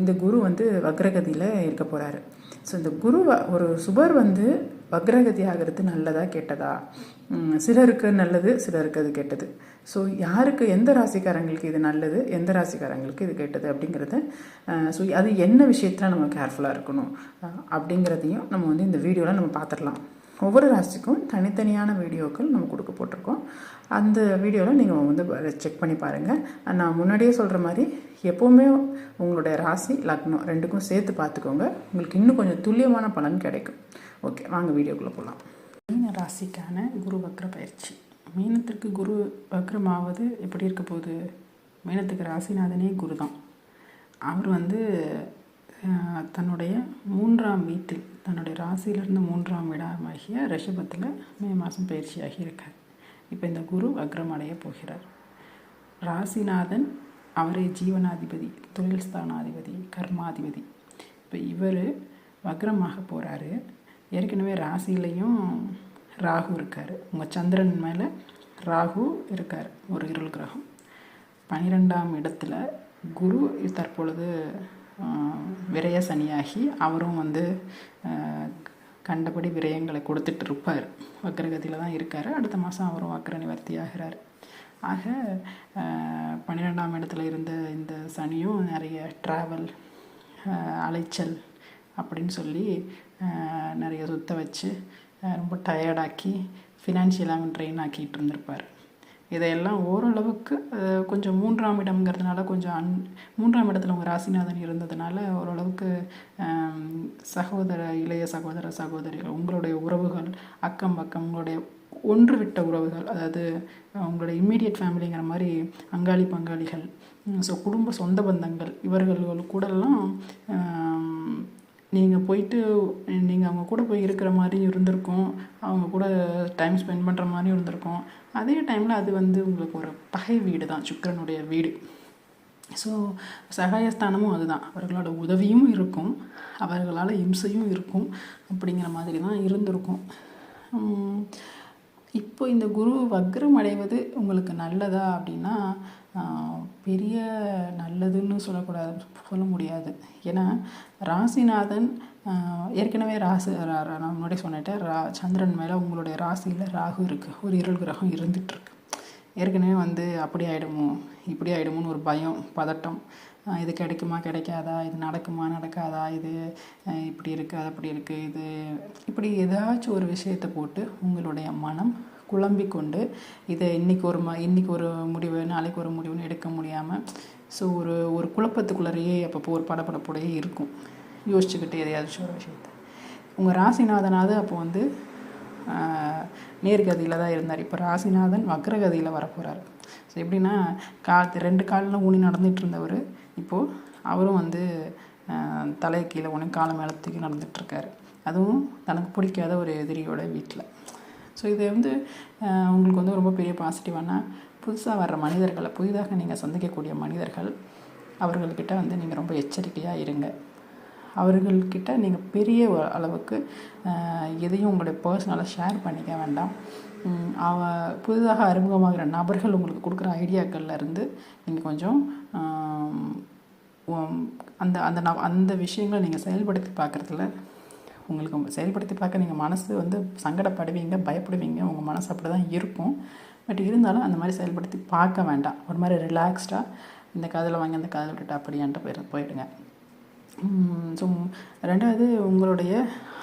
இந்த குரு வந்து வக்ரகதியில் இருக்க போகிறாரு ஸோ இந்த குரு ஒரு சுபர் வந்து வக்ரகதி ஆகிறது நல்லதா கெட்டதா? சிலருக்கு நல்லது சிலருக்கு அது கெட்டது. ஸோ யாருக்கு எந்த ராசிக்காரங்களுக்கு இது நல்லது எந்த ராசிக்காரங்களுக்கு இது கெட்டது அப்படிங்கிறத ஸோ அது என்ன விஷயத்தில் நம்ம கேர்ஃபுல்லாக இருக்கணும் அப்படிங்கிறதையும் நம்ம வந்து இந்த வீடியோவில் நம்ம பார்த்துடலாம் ஒவ்வொரு ராசிக்கும் தனித்தனியான வீடியோக்கள் நம்ம கொடுக்க போட்டிருக்கோம். அந்த வீடியோவில் நீங்கள் வந்து செக் பண்ணி பாருங்கள் நான் முன்னாடியே சொல்கிற மாதிரி எப்போவுமே உங்களுடைய ராசி லக்னம் ரெண்டுக்கும் சேர்த்து பார்த்துக்கோங்க. உங்களுக்கு இன்னும் கொஞ்சம் துல்லியமான பலன் கிடைக்கும். ஓகே வாங்க வீடியோக்குள்ளே போகலாம் மீன ராசிக்கான குரு வக்ர பயிற்சி. மீனத்திற்கு குரு வக்ரமாவது எப்படி இருக்க போகுது? மீனத்துக்கு ராசிநாதனே குரு தான் அவர் வந்து தன்னுடைய மூன்றாம் வீட்டில் தன்னுடைய ராசியிலிருந்து மூன்றாம் இடமாகிய ரிஷபத்தில் மே மாதம் பயிற்சியாகி இருக்கார். இப்போ இந்த குரு வக்ரம் அடைய போகிறார். ராசிநாதன் அவரே ஜீவனாதிபதி தொழில் ஸ்தானாதிபதி கர்மாதிபதி. இப்போ இவர் வக்ரமாக போகிறாரு ஏற்கனவே ராசியிலையும் ராகு இருக்கார். உங்கள் சந்திரன் மேலே ராகு இருக்கார் ஒரு இருள் கிரகம். பன்னிரெண்டாம் இடத்துல குரு தற்பொழுது விரய சனியாகி அவரும் வந்து கண்டபடி விரயங்களை கொடுத்துட்டு இருப்பார். வக்ரகதியில் தான் இருக்கார். அடுத்த மாதம் அவரும் வக்ர நிவர்த்தி ஆகிறார் ஆக பன்னிரெண்டாம் இடத்துல இருந்த இந்த சனியும் நிறைய ட்ராவல் அலைச்சல் அப்படின்னு சொல்லி நிறைய சுத்த வச்சு ரொம்ப டயர்டாக்கி ஃபினான்ஷியலாக ட்ரெயின் ஆக்கிட்டு இருந்திருப்பார். இதையெல்லாம் ஓரளவுக்கு கொஞ்சம் மூன்றாம் இடம்ங்கிறதுனால கொஞ்சம் அன் மூன்றாம் இடத்துல உங்கள் ராசிநாதன் இருந்ததுனால ஓரளவுக்கு சகோதர இளைய சகோதர சகோதரிகள் உங்களுடைய உறவுகள் அக்கம் பக்கம் உங்களுடைய ஒன்று விட்ட உறவுகள் அதாவது அவங்களோட இம்மீடியட் ஃபேமிலிங்கிற மாதிரி அங்காளி பங்காளிகள் ஸோ குடும்ப சொந்த பந்தங்கள் இவர்கள் கூடலாம் நீங்கள் போயிட்டு நீங்கள் அவங்க கூட போய் இருக்கிற மாதிரி இருந்திருக்கும் அவங்க கூட டைம் ஸ்பெண்ட் பண்ணுற மாதிரி இருந்திருக்கும். அதே டைமில் அது வந்து உங்களுக்கு ஒரு பகை வீடு தான் சுக்கிரனுடைய வீடு. ஸோ சகாயஸ்தானமும் அதுதான். அவர்களோட உதவியும் இருக்கும் அவர்களால் இம்சையும் இருக்கும் அப்படிங்கிற மாதிரி தான் இருந்திருக்கும் இப்போ இந்த குரு வக்ரம் அடைவது உங்களுக்கு நல்லதா அப்படின்னா பெரிய நல்லதுன்னு சொல்லக்கூடாது சொல்ல முடியாது. ஏன்னா ராசிநாதன் ஏற்கனவே ராசி ரா- ரா- நான் முன்னாடி சொன்னிட்டேன் ரா சந்திரன் மேலே உங்களுடைய ராசியில் ராகு இருக்குது ஒரு இருள் கிரகம் இருந்துகிட்ருக்கு ஏற்கனவே வந்து அப்படி ஆகிடுமோ இப்படி ஆகிடுமோன்னு ஒரு பயம் பதட்டம். இது கிடைக்குமா கிடைக்காதா இது நடக்குமா நடக்காதா இது இப்படி இருக்குது அது அப்படி இருக்குது இது. இப்படி ஏதாச்சும் ஒரு விஷயத்தை போட்டு உங்களுடைய மனம் குழம்பி கொண்டு இதை இன்றைக்கி ஒரு ம இன்னைக்கு ஒரு முடிவு நாளைக்கு ஒரு முடிவுன்னு எடுக்க முடியாமல் ஸோ ஒரு ஒரு குழப்பத்துக்குள்ளறையே அப்பப்போ ஒரு படப்படப்போடையே இருக்கும். யோசிச்சுக்கிட்டு எதையாச்சும் ஒரு விஷயத்தை. உங்கள் ராசிநாதனாவது அப்போ வந்து நேர்கதியில் தான் இருந்தார். இப்போ ராசிநாதன் வக்ரகதியில் வரப்போகிறார் ஸோ எப்படின்னா கா ரெண்டு காலில் ஊனி நடந்துட்டு இருந்தவர் இப்போது அவரும் வந்து தலையை கீழே ஒன்று காலை மேலே தூக்கி அதுவும் தனக்கு பிடிக்காத ஒரு எதிரியோட வீட்டில் ஸோ இது வந்து உங்களுக்கு வந்து ரொம்ப பெரிய பாசிட்டிவான புதுசாக வர்ற மனிதர்களை புதிதாக நீங்கள் சந்திக்கக்கூடிய மனிதர்கள் அவர்கள்கிட்ட வந்து நீங்கள் ரொம்ப எச்சரிக்கையாக இருங்க. அவர்கள்கிட்ட நீங்கள் பெரிய அளவுக்கு எதையும் உங்களுடைய பர்சனலாக ஷேர் பண்ணிக்க வேண்டாம். அவ புதிதாக அறிமுகமாகிற நபர்கள் உங்களுக்கு கொடுக்குற ஐடியாக்கள்ல இருந்து நீங்கள் கொஞ்சம் அந்த அந்த ந- அந்த விஷயங்களை நீங்கள் செயல்படுத்தி பார்க்குறதுல உங்களுக்கு செயல்படுத்தி பார்க்க நீங்கள் மனசு வந்து சங்கடப்படுவீங்க பயப்படுவீங்க உங்கள் மனசு அப்படி தான் இருக்கும். பட் இருந்தாலும் அந்த மாதிரி செயல்படுத்தி பார்க்க வேண்டாம். ஒரு மாதிரி ரிலாக்ஸ்டாக இந்த காதில் வாங்கி அந்த காதில் விட்டுட்டு அப்படியான்ட்டு போயிரு போயிடுங்க. ஸோ ரெண்டாவது உங்களுடைய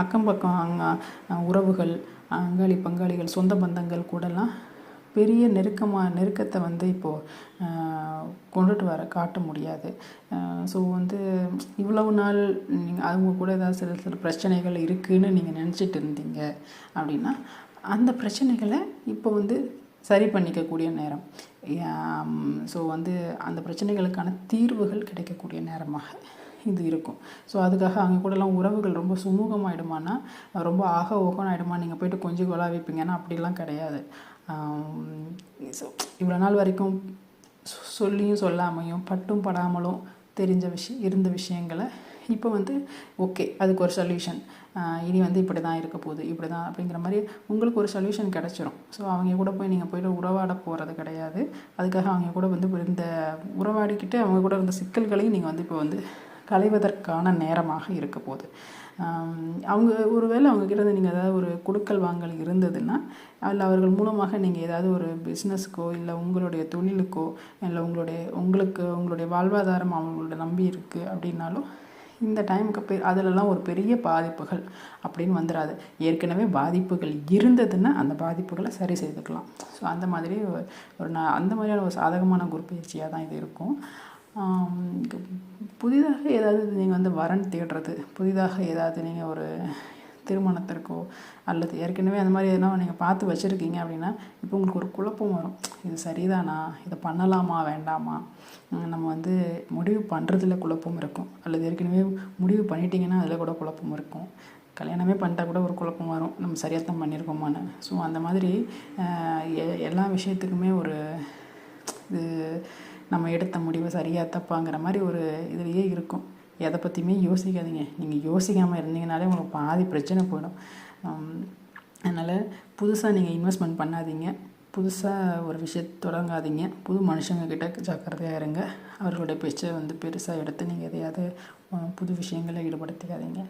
அக்கம் பக்கம் அங்கே உறவுகள் அங்காளி பங்காளிகள் சொந்த பந்தங்கள் கூடலாம் பெரிய நெருக்கமாக நெருக்கத்தை வந்து இப்போது கொண்டுட்டு வர காட்ட முடியாது. ஸோ வந்து இவ்வளவு நாள் நீங்கள் அவங்க கூட ஏதாவது சில சில பிரச்சனைகள் இருக்குதுன்னு நீங்கள் நினச்சிட்டு இருந்தீங்க அப்படின்னா அந்த பிரச்சனைகளை இப்போ வந்து சரி பண்ணிக்கக்கூடிய நேரம். ஸோ வந்து அந்த பிரச்சனைகளுக்கான தீர்வுகள் கிடைக்கக்கூடிய நேரமாக இது இருக்கும். ஸோ அதுக்காக அவங்க கூடலாம் உறவுகள் ரொம்ப சுமூகமாயிடுமானா ரொம்ப ஆக ஓகன் ஆகிடுமா நீங்கள் போயிட்டு கொஞ்சம் கொலாவிப்பீங்கன்னா அப்படிலாம் கிடையாது. ஸோ இவ்வளோ நாள் வரைக்கும் சொல்லியும் சொல்லாமையும் பட்டும் படாமலும் தெரிஞ்ச விஷயம் இருந்த விஷயங்களை இப்போ வந்து ஓகே அதுக்கு ஒரு சொல்யூஷன் இனி வந்து இப்படி தான் இருக்க போகுது இப்படி தான் அப்படிங்கிற மாதிரி உங்களுக்கு ஒரு சொல்யூஷன் கிடச்சிரும். ஸோ அவங்க கூட போய் நீங்கள் போயிட்டு உறவாட போகிறது கிடையாது. அதுக்காக அவங்க கூட வந்து இந்த உறவாடிக்கிட்டு அவங்க கூட இருந்த சிக்கல்களையும் நீங்கள் வந்து இப்போ வந்து களைவதற்கான நேரமாக இருக்க போகுது. அவங்க ஒருவேளை அவங்கக்கிட்ட இருந்து நீங்கள் ஏதாவது ஒரு கொடுக்கல் வாங்கல் இருந்ததுன்னா அதில் அவர்கள் மூலமாக நீங்கள் ஏதாவது ஒரு பிஸ்னஸுக்கோ இல்லை உங்களுடைய தொழிலுக்கோ இல்லை உங்களுடைய உங்களுக்கு உங்களுடைய வாழ்வாதாரம் அவங்களோட நம்பி இருக்குது அப்படின்னாலும் இந்த டைமுக்கு பெ அதிலெல்லாம் ஒரு பெரிய பாதிப்புகள் அப்படின்னு வந்துடாது ஏற்கனவே பாதிப்புகள் இருந்ததுன்னா அந்த பாதிப்புகளை சரி செய்துக்கலாம். ஸோ அந்த மாதிரி ஒரு ஒரு அந்த மாதிரியான ஒரு சாதகமான குரு பயிற்சியாக தான் இது இருக்கும். புதிதாக ஏதாவது நீங்கள் வந்து வரன் தேடுறது புதிதாக ஏதாவது நீங்கள் ஒரு திருமணத்திற்கோ அல்லது ஏற்கனவே அந்த மாதிரி எதனா நீங்கள் பார்த்து வச்சுருக்கீங்க அப்படின்னா இப்போ உங்களுக்கு ஒரு குழப்பம் வரும். இது சரிதானா? இதை பண்ணலாமா? வேண்டாமா? நம்ம வந்து முடிவு பண்ணுறதுல குழப்பம் இருக்கும். அல்லது ஏற்கனவே முடிவு பண்ணிட்டீங்கன்னா அதில் கூட குழப்பம் இருக்கும். கல்யாணமே பண்ணிட்டா கூட ஒரு குழப்பம் வரும். நம்ம சரியாக தான் பண்ணியிருக்கோமான்னு ஸோ அந்த மாதிரி எ- எல்லா விஷயத்துக்குமே ஒரு இது நம்ம எடுத்த முடிவு சரியா தப்பாங்கிற மாதிரி ஒரு இதுலேயே இருக்கும். எதை பற்றியுமே யோசிக்காதீங்க. நீங்கள் யோசிக்காமல் இருந்தீங்கனாலே உங்களுக்கு பாதி பிரச்சனை போயிடும். அதனால் புதுசாக நீங்கள் இன்வெஸ்ட்மெண்ட் பண்ணாதீங்க. புதுசாக ஒரு விஷயத்தை தொடங்காதீங்க. புது மனுஷங்கக்கிட்ட ஜாக்கிரதையாக இருங்க. அவர்களுடைய பேச்சை வந்து பெருசாக எடுத்து நீங்கள் எதையாவது புது விஷயங்களில் ஈடுபடுத்திக்காதீங்க.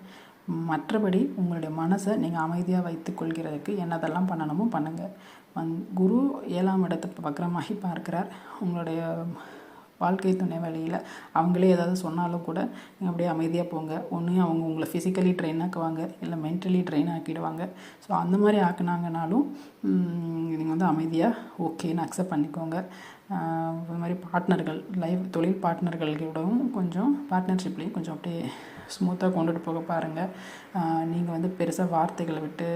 மற்றபடி உங்களுடைய மனசை நீங்கள் அமைதியாக வைத்துக்கொள்கிறதுக்கு என்னதெல்லாம் பண்ணணுமோ பண்ணுங்கள் வந் குரு ஏழாம் இடத்தை வக்ரமாகி பார்க்கிறார். உங்களுடைய வாழ்க்கை துணை வழியில் அவங்களே ஏதாவது சொன்னாலும் கூட நீங்கள் அப்படியே அமைதியாக போங்க. ஒன்று அவங்க உங்களை ஃபிசிக்கலி ட்ரெயின் ஆக்குவாங்க இல்லை மென்டலி ட்ரெயின் ஆக்கிடுவாங்க. ஸோ அந்த மாதிரி ஆக்குனாங்கனாலும் நீங்கள் வந்து அமைதியாக ஓகேன்னு அக்செப்ட் பண்ணிக்கோங்க. அது இது மாதிரி பார்ட்னர்கள் லைஃப் தொழில் பார்ட்னர்களோடவும் கொஞ்சம் பார்ட்னர்ஷிப்லேயும் கொஞ்சம் அப்படியே ஸ்மூத்தாக கொண்டுட்டு போக பாருங்கள் நீங்கள் வந்து பெருசாக வார்த்தைகளை விட்டு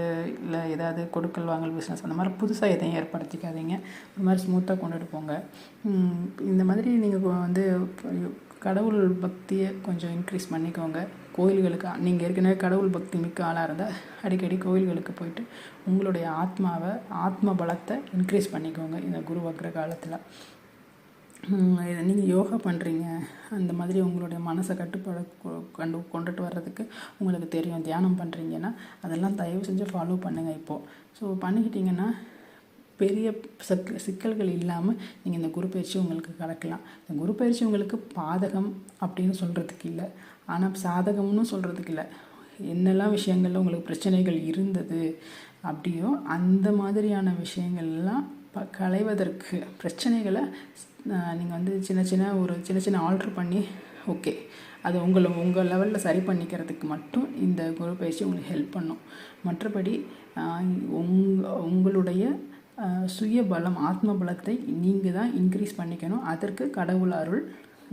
இல்லை ஏதாவது கொடுக்கல் வாங்கல் பிஸ்னஸ் அந்த மாதிரி புதுசாக எதையும் ஏற்படுத்திக்காதீங்க. இந்த மாதிரி ஸ்மூத்தாக கொண்டுட்டு போங்க. இந்த மாதிரி நீங்கள் வந்து கடவுள் பக்தியை கொஞ்சம் இன்க்ரீஸ் பண்ணிக்கோங்க. கோயில்களுக்கு நீங்கள் ஏற்கனவே கடவுள் பக்தி மிக்க ஆளாக இருந்தால் அடிக்கடி கோயில்களுக்கு போயிட்டு உங்களுடைய ஆத்மாவை ஆத்ம பலத்தை இன்க்ரீஸ் பண்ணிக்கோங்க இந்த குரு வக்ர காலத்தில். இதை நீங்கள் யோகா பண்ணுறீங்க அந்த மாதிரி உங்களுடைய மனசை கட்டுப்பாடு கொண்டு கண்டு கொண்டுட்டு வர்றதுக்கு உங்களுக்கு தெரியும் தியானம் பண்ணுறீங்கன்னா அதெல்லாம் தயவு செஞ்சு ஃபாலோ பண்ணுங்கள் இப்போது ஸோ பண்ணிக்கிட்டிங்கன்னா பெரிய சக் சிக்கல்கள் இல்லாமல் நீங்கள் இந்த குரு பயிற்சி உங்களுக்கு கலக்கலாம். இந்த குரு பயிற்சி உங்களுக்கு பாதகம் அப்படின்னு சொல்கிறதுக்கு இல்லை. ஆனால் சாதகம்னு சொல்கிறதுக்கு இல்லை. என்னெல்லாம் விஷயங்களில் உங்களுக்கு பிரச்சனைகள் இருந்தது அப்படியோ அந்த மாதிரியான விஷயங்கள்லாம் ப களைவதற்கு பிரச்சனைகளை நீங்கள் வந்து சின்ன சின்ன ஒரு சின்ன சின்ன ஆல்ட்ரு பண்ணி ஓகே அது உங்களை உங்கள் லெவலில் சரி பண்ணிக்கிறதுக்கு மட்டும் இந்த குரு பயிற்சி உங்களுக்கு ஹெல்ப் பண்ணும். மற்றபடி உங் உங்களுடைய சுய பலம் ஆத்ம பலத்தை நீங்கள் தான் இன்க்ரீஸ் பண்ணிக்கணும். அதற்கு கடவுள் அருள்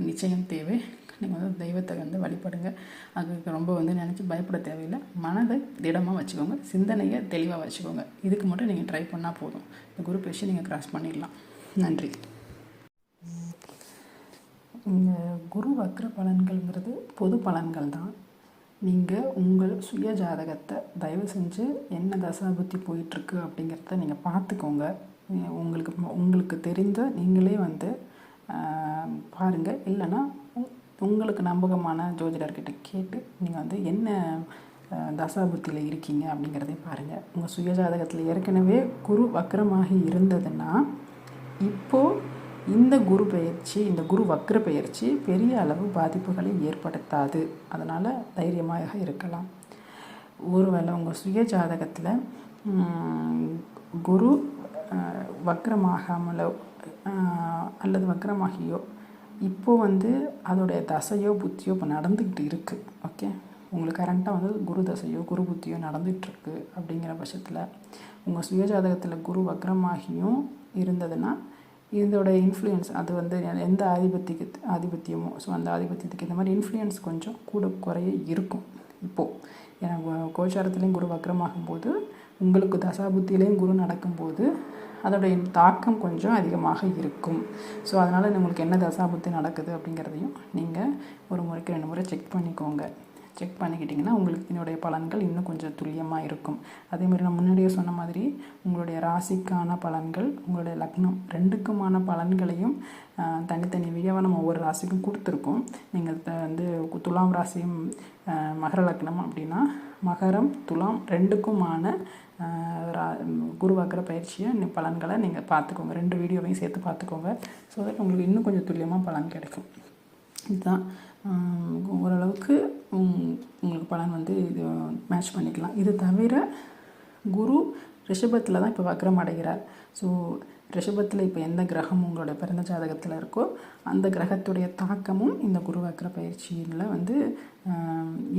நிச்சயம் தேவை. நீங்கள் வந்து தெய்வத்தை வந்து வழிபடுங்க. அதுக்கு ரொம்ப வந்து நினச்சி பயப்பட தேவையில்லை. மனதை திடமாக வச்சுக்கோங்க. சிந்தனையை தெளிவாக வச்சுக்கோங்க. இதுக்கு மட்டும் நீங்கள் ட்ரை பண்ணால் போதும். இந்த குரூப் விஷயம் நீங்கள் கிராஸ் பண்ணிடலாம். நன்றி. இந்த குரு வக்ர பலன்கள்ங்கிறது பொது பலன்கள் தான். நீங்கள் உங்கள் சுய ஜாதகத்தை தயவு செஞ்சு என்ன தசாபுத்தி போயிட்டுருக்கு அப்படிங்கிறத நீங்கள் பார்த்துக்கோங்க. உங்களுக்கு உங்களுக்கு தெரிந்த நீங்களே வந்து பாருங்கள் இல்லைன்னா உங்களுக்கு நம்பகமான ஜோதிடர்கிட்ட கேட்டு நீங்கள் வந்து என்ன தசாபுத்தியில் இருக்கீங்க அப்படிங்கிறதையும் பாருங்கள் உங்கள் சுயஜாதகத்தில் ஏற்கனவே குரு வக்கரமாக இருந்ததுன்னா இப்போது இந்த குரு பெயர்ச்சி இந்த குரு வக்ர பெயர்ச்சி பெரிய அளவு பாதிப்புகளை ஏற்படுத்தாது. அதனால் தைரியமாக இருக்கலாம். ஒருவேளை உங்கள் சுய ஜாதகத்தில் குரு வக்கரமாகாமலோ வக்ரமாகாமலோ அல்லது வக்ரமாகியோ இப்போ வந்து அதோடைய தசையோ புத்தியோ இப்போ நடந்துக்கிட்டு இருக்குது ஓகே உங்களுக்கு கரண்ட்டாக வந்து குரு தசையோ குரு புத்தியோ நடந்துகிட்ருக்கு அப்படிங்கிற பட்சத்தில் உங்கள் சுயஜாதகத்தில் குரு வக்ரமாகியும் இருந்ததுன்னா இதோட இன்ஃப்ளூயன்ஸ் அது வந்து எந்த ஆதிபத்தியக்கு ஆதிபத்தியமோ ஸோ அந்த ஆதிபத்தியத்துக்கு இந்த மாதிரி இன்ஃப்ளூயன்ஸ் கொஞ்சம் கூட குறைய இருக்கும். இப்போது ஏன்னா கோச்சாரத்துலேயும் குரு வக்ரமாகும்போது உங்களுக்கு தசாபுத்தியிலையும் குரு நடக்கும்போது அதோடைய தாக்கம் கொஞ்சம் அதிகமாக இருக்கும். ஸோ அதனால் உங்களுக்கு என்ன தசாபுத்தி நடக்குது அப்படிங்கிறதையும் நீங்கள் ஒரு முறைக்கு ரெண்டு முறை செக் பண்ணிக்கோங்க. செக் பண்ணிக்கிட்டிங்கன்னா உங்களுக்கு இதனுடைய பலன்கள் இன்னும் கொஞ்சம் துல்லியமாக இருக்கும். அதே மாதிரி நான் முன்னாடியே சொன்ன மாதிரி உங்களுடைய ராசிக்கான பலன்கள் உங்களுடைய லக்னம் ரெண்டுக்குமான பலன்களையும் தனித்தனி வீடியோவாக நம்ம ஒவ்வொரு ராசிக்கும் கொடுத்துருக்கோம். நீங்கள் வந்து துலாம் ராசியும் மகர லக்னம் அப்படின்னா மகரம் துலாம் ரெண்டுக்குமான குருவாக்குற ரா- பயிற்சியை பலன்களை நீங்கள் பார்த்துக்கோங்க. ரெண்டு வீடியோவையும் சேர்த்து பார்த்துக்கோங்க. ஸோ தட் உங்களுக்கு இன்னும் கொஞ்சம் துல்லியமாக பலன் கிடைக்கும். இதுதான். ஓரளவுக்கு உங்களுக்கு பலன் வந்து இது மேட்ச் பண்ணிக்கலாம். இது தவிர குரு ரிஷபத்தில் தான் இப்போ வக்ரம் அடைகிறார். ஸோ ரிஷபத்தில் இப்போ எந்த கிரகம் உங்களோட பிறந்த ஜாதகத்தில் இருக்கோ அந்த கிரகத்துடைய தாக்கமும் இந்த குரு வக்ர பயிற்சியில் வந்து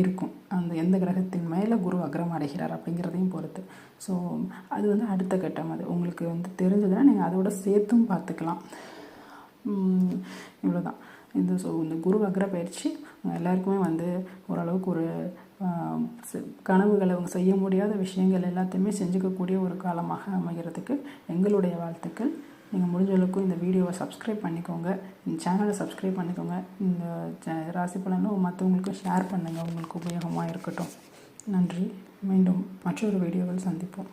இருக்கும். அந்த எந்த கிரகத்தின் மேலே குரு வக்ரம் அடைகிறார் அப்படிங்கிறதையும் பொறுத்து. ஸோ அது வந்து அடுத்த கட்டம். அது உங்களுக்கு வந்து தெரிஞ்சதுன்னா நீங்கள் அதோட சேர்த்தும் பார்த்துக்கலாம். இவ்வளோதான் இந்த ஸோ இந்த குரு வக்ர பயிற்சி எல்லாருக்குமே வந்து ஓரளவுக்கு ஒரு செ- கனவுகளை அவங்க செய்ய முடியாத விஷயங்கள் எல்லாத்தையுமே செஞ்சுக்கக்கூடிய ஒரு காலமாக அமைகிறதுக்கு எங்களுடைய வாழ்த்துக்கள். நீங்கள் முடிஞ்ச அளவுக்கு இந்த வீடியோவை சப்ஸ்கிரைப் பண்ணிக்கோங்க. இந்த சேனலை சப்ஸ்கிரைப் பண்ணிக்கோங்க. இந்த ராசி பலனும் மற்றவங்களுக்கும் ஷேர் பண்ணுங்கள் உங்களுக்கு உபயோகமாக இருக்கட்டும். நன்றி. மீண்டும் மற்றொரு வீடியோவில் சந்திப்போம்.